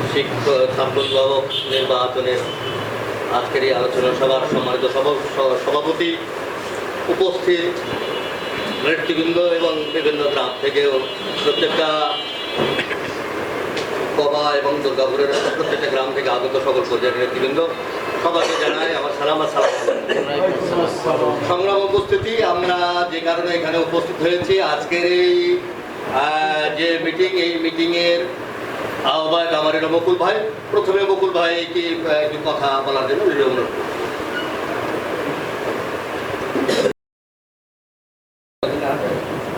ছাত্রবাহক নির্বাচনের আজকের এই আলোচনা সভার সম্মানিত সভা- সভাপতি উপস্থিত নেতৃবৃন্দ এবং বিভিন্ন গ্রাম থেকেও প্রত্যেকটা কবা এবং দুর্গাপুরের প্রত্যেকটা গ্রাম থেকে আগত সকল পর্যায়ের নেতৃবৃন্দ, সবাইকে জানাই আমার সালাম সংগ্রাম উপস্থিতি, আমরা যে কারণে এখানে উপস্থিত হয়েছি, আজকের এই যে মিটিং এই মিটিংয়ের আহ্বায়ক আমার এটা বকুল ভাই। প্রথমে বকুল ভাই কি আহ, একটু কথা বলার জন্য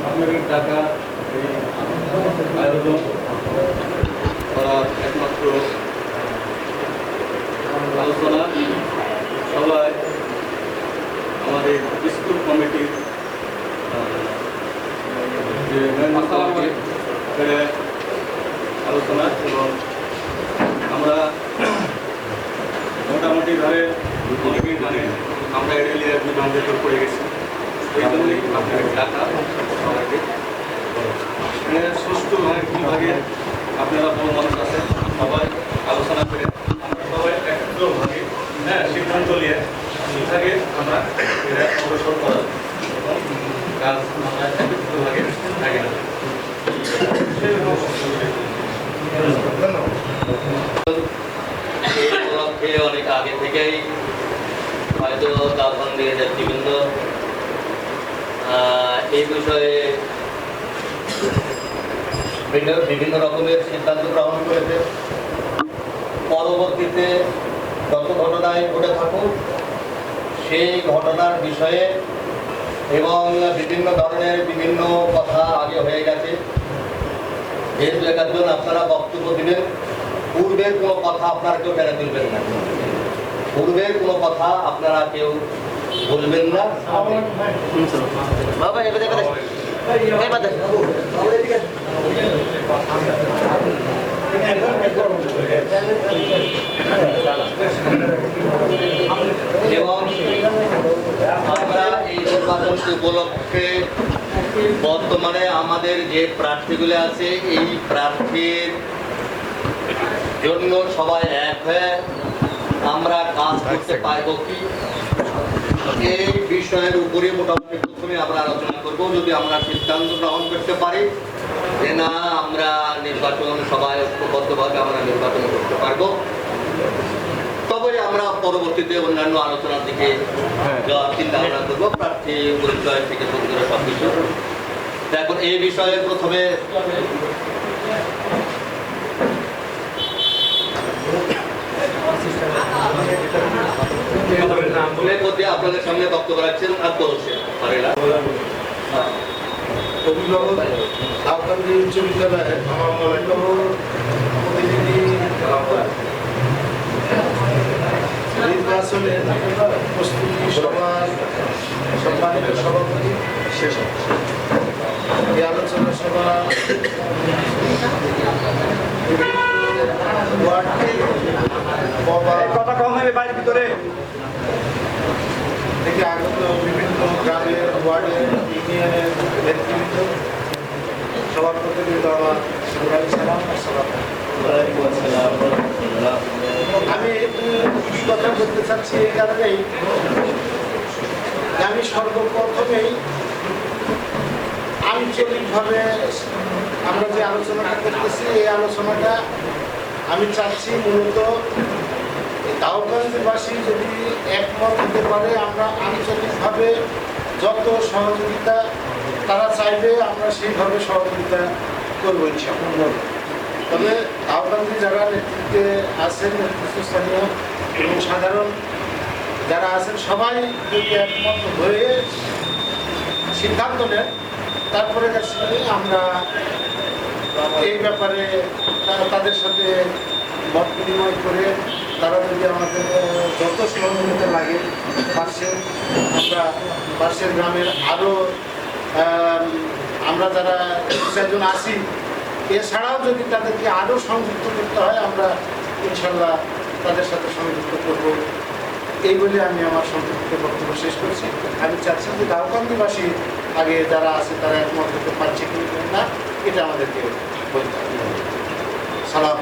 অনুরোধ টাকা আয়োজন করার একমাত্র আলোচনা। সবাই আমাদের স্কুল কমিটির যে আলোচনা এবং আমরা মোটামুটি ধরে অনেকেই জানে আমরা এরিয়ার বিভাগের পড়ে গেছি এই জন্যই আপনাদের টাকা সবাইকে সুষ্ঠুভাবে কীভাবে আপনারা বড় মানুষ আছেন, সবাই আলোচনা করে আমরা সবাই একত্রভাবে হ্যাঁ সিদ্ধান্ত নিয়ে আমরা এটা অগ্রসর করা এবং কাজ আমরা না অনেক আগে থেকেই হয়তো দাবন্দির এই বিষয়ে বিভিন্ন রকমের সিদ্ধান্ত গ্রহণ করেছে। পরবর্তীতে যত ঘটনায় ঘটে থাকুক, সেই ঘটনার বিষয়ে এবং বিভিন্ন ধরনের বিভিন্ন কথা আগে হয়ে গেছে। যেহেতু একজন আপনারা বক্তব্য দিবেন। পূর্বের কোনো কথা আপনারা কেউ টেনে তুলবেন না। পূর্বের কোনো কথা আপনারা কেউ বলবেন না। এবং আমরা এই নির্বাচন উপলক্ষে বর্তমানে আমাদের যে প্রার্থীগুলো আছে এই প্রার্থীর জন্য সবাই এক হয়ে আমরা কাজ করতে পারব কি? এই বিষয়ের উপরে মোটামুটি প্রথমে আমরা আলোচনা করব যদি আমরা সিদ্ধান্ত গ্রহণ করতে পারি যে না আমরা নির্বাচন সবাই ঐক্যবদ্ধভাবে আমরা নির্বাচন করতে পারব। পরবর্তীতে অন্যান্য আলোচনার দিকে চিন্তা ভাবনা করব। প্রার্থী পরিচয় থেকে শুরু করে সব কিছু এখন এই বিষয়ে প্রথমে আপনাদের সামনে বক্তব্য রাখছেন আর করছেন পারেলা অভিভাবক সাবকান্দি উচ্চ বিদ্যালয়ে আমার অন্যতম নির্বাচনের প্রস্তুতি সভার সম্মানিত সভাপতি শেষ এই আলোচনা সভা কথা কম হবে বাড়ির ভিতরে। থেকে আগত বিভিন্ন গ্রামের ওয়ার্ডের ইউনিয়নের নেতৃবৃন্দ সবার প্রতিনিধি আমার আমি একটু কি কথা বলতে চাচ্ছি এই কারণেই আমি সর্বপ্রথমেই আঞ্চলিকভাবে আমরা যে আলোচনাটা করতেছি, এই আলোচনাটা আমি চাচ্ছি মূলত দাউদগঞ্জবাসী যদি একমত হতে পারে, আমরা আঞ্চলিকভাবে যত সহযোগিতা তারা চাইবে, আমরা সেইভাবে সহযোগিতা করব ইনশাআল্লাহ। তবে দাউদগঞ্জে যারা নেতৃত্বে আছেন, নেতৃত্বস্থানীয় এবং সাধারণ যারা আছেন সবাই যদি একমত হয়ে সিদ্ধান্ত নেন। তারপরে আমরা এই ব্যাপারে তাদের সাথে মত বিনিময় করে তারা যদি আমাদের যত সহযোগিতা লাগে পার্শ্বের আমরা পার্শ্বের গ্রামের আরও আমরা যারা চারজন আছি, এছাড়াও যদি তাদেরকে আরও সংযুক্ত করতে হয়, আমরা ইনশাল্লাহ তাদের সাথে সংযুক্ত করব। এই বলে আমি আমার সংক্ষিপ্ত বক্তব্য শেষ করছি। আমি চাচ্ছি যে দাউকান্দিবাসী আগে যারা আছে তারা একমত হতে পারছে কি না, এটা আমাদেরকে বলতে হবে। সালাম